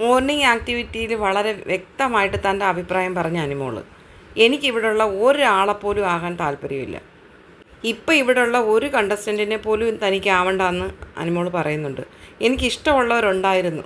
Morning ആക്ടിവിറ്റിയിൽ വളരെ വ്യക്തമായിട്ട് തന്റെ അഭിപ്രായം പറഞ്ഞ അനുമോൾ. എനിക്കിവിടെയുള്ള ഒരാളെപ്പോലും ആകാൻ താല്പര്യമില്ല. ഇപ്പം ഇവിടെയുള്ള ഒരു കണ്ടസ്റ്റന്റിനെ പോലും തനിക്ക് ആവണ്ടെന്ന് അനുമോൾ പറയുന്നുണ്ട്. എനിക്കിഷ്ടമുള്ളവരുണ്ടായിരുന്നു.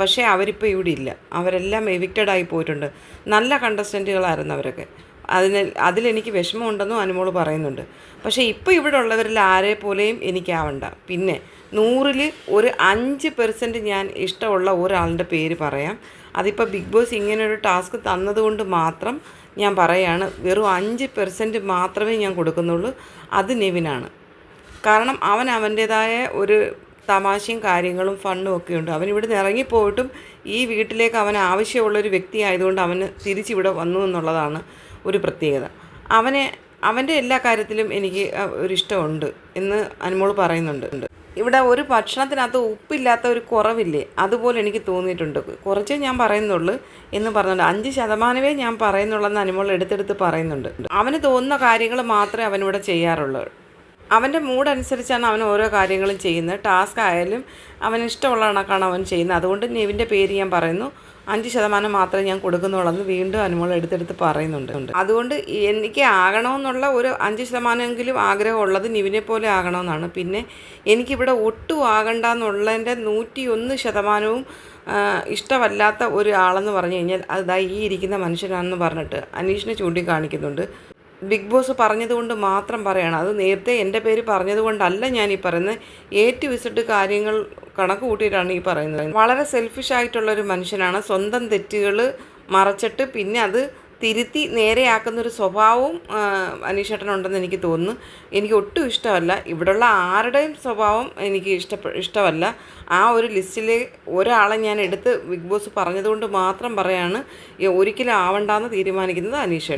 പക്ഷേ അവരിപ്പോൾ ഇവിടെ ഇല്ല. അവരെല്ലാം എവിക്റ്റഡായി പോയിട്ടുണ്ട്. നല്ല കണ്ടസ്റ്റന്റുകളായിരുന്നു അവരൊക്കെ. അതിന് അതിലെനിക്ക് വിഷമമുണ്ടെന്നും അനുമോൾ പറയുന്നുണ്ട്. പക്ഷേ ഇപ്പോൾ ഇവിടെ ഉള്ളവരിൽ ആരെ പോലെയും എനിക്കാവണ്ട. പിന്നെ നൂറിൽ ഒരു അഞ്ച് പെർസെന്റ് ഞാൻ ഇഷ്ടമുള്ള ഒരാളുടെ പേര് പറയാം. അതിപ്പോൾ ബിഗ് ബോസ് ഇങ്ങനൊരു ടാസ്ക് തന്നതുകൊണ്ട് മാത്രം ഞാൻ പറയാണ്. വെറും അഞ്ച് പെർസെന്റ് മാത്രമേ ഞാൻ കൊടുക്കുന്നുള്ളൂ. അത് നെവിനാണ്. കാരണം അവൻ അവന്റേതായ ഒരു തമാശയും കാര്യങ്ങളും ഫണ്ണും ഒക്കെ ഉണ്ട്. അവൻ ഇവിടെ നിന്ന് ഇറങ്ങിപ്പോയിട്ടും ഈ വീട്ടിലേക്ക് അവൻ ആവശ്യമുള്ളൊരു വ്യക്തി ആയതുകൊണ്ട് അവന് തിരിച്ചിവിടെ വന്നു എന്നുള്ളതാണ് ഒരു പ്രത്യേകത. അവനെ അവന്റെ എല്ലാ കാര്യത്തിലും എനിക്ക് ഒരു ഇഷ്ടമുണ്ട് എന്ന് അനുമോൾ പറയുന്നുണ്ട്. ഇവിടെ ഒരു ഭക്ഷണത്തിനകത്ത് ഉപ്പില്ലാത്ത ഒരു കുറവില്ലേ? അതുപോലെ എനിക്ക് തോന്നിയിട്ടുണ്ട്. കുറച്ചേ ഞാൻ പറയുന്നുള്ളൂ എന്ന് പറഞ്ഞുണ്ട് അഞ്ച് ശതമാനമേ ഞാൻ പറയുന്നുള്ളെന്ന് അനുമോൾ എടുത്തെടുത്ത് പറയുന്നുണ്ട്. അവന് തോന്നുന്ന കാര്യങ്ങൾ മാത്രമേ അവനിവിടെ ചെയ്യാറുള്ളൂ. അവന്റെ മൂഡ് അനുസരിച്ചാണ് അവൻ ഓരോ കാര്യങ്ങളും ചെയ്യുന്നത്. ടാസ്ക് ആയാലും അവന് ഇഷ്ടമുള്ള കണക്കാണ് അവൻ ചെയ്യുന്നത്. അതുകൊണ്ട് നെവിന്റെ പേര് ഞാൻ പറയുന്നു. അഞ്ച് ശതമാനം മാത്രമേ ഞാൻ കൊടുക്കുന്നുള്ളന്ന് വീണ്ടും അനുമോൾ എടുത്തെടുത്ത് പറയുന്നുണ്ട്. അതുകൊണ്ട് എനിക്ക് ആകണമെന്നുള്ള ഒരു അഞ്ച് ശതമാനമെങ്കിലും ആഗ്രഹമുള്ളത് നിവിനെ പോലെ ആകണമെന്നാണ്. പിന്നെ എനിക്കിവിടെ ഒട്ടും ആകണ്ട എന്നുള്ളതിന്റെ നൂറ്റി ഒന്ന് ശതമാനവും ഇഷ്ടമല്ലാത്ത ഒരാളെന്ന് പറഞ്ഞു കഴിഞ്ഞാൽ അതാ ഈ ഇരിക്കുന്ന മനുഷ്യനാണെന്ന് പറഞ്ഞിട്ട് അനീഷിനെ ചൂണ്ടിക്കാണിക്കുന്നുണ്ട്. ബിഗ് ബോസ് പറഞ്ഞതുകൊണ്ട് മാത്രം പറയണം. അത് നേരത്തെ എന്റെ പേര് പറഞ്ഞതുകൊണ്ടല്ല ഞാൻ ഈ പറയുന്നത് ഏറ്റു വിസിട്ട് കാര്യങ്ങൾ കണക്ക് കൂട്ടിയിട്ടാണ് ഈ പറയുന്നത്. വളരെ സെൽഫിഷ് ആയിട്ടുള്ള ഒരു മനുഷ്യനാണ്. സ്വന്തം തെറ്റുകൾ മറച്ചിട്ട് പിന്നെ അത് തിരുത്തി നേരെയാക്കുന്നൊരു സ്വഭാവവും അനീഷേട്ടനുണ്ടെന്ന് എനിക്ക് തോന്നുന്നു. എനിക്ക് ഒട്ടും ഇഷ്ടമല്ല. ഇവിടെയുള്ള ആരുടെയും സ്വഭാവം എനിക്ക് ഇഷ്ടപ്പെ ഇഷ്ടമല്ല. ആ ഒരു ലിസ്റ്റിലെ ഒരാളെ ഞാൻ എടുത്ത് ബിഗ് ബോസ് പറഞ്ഞതുകൊണ്ട് മാത്രം പറയാണ്. ഒരിക്കലും ആവണ്ടെന്ന് തീരുമാനിക്കുന്നത് അനീഷ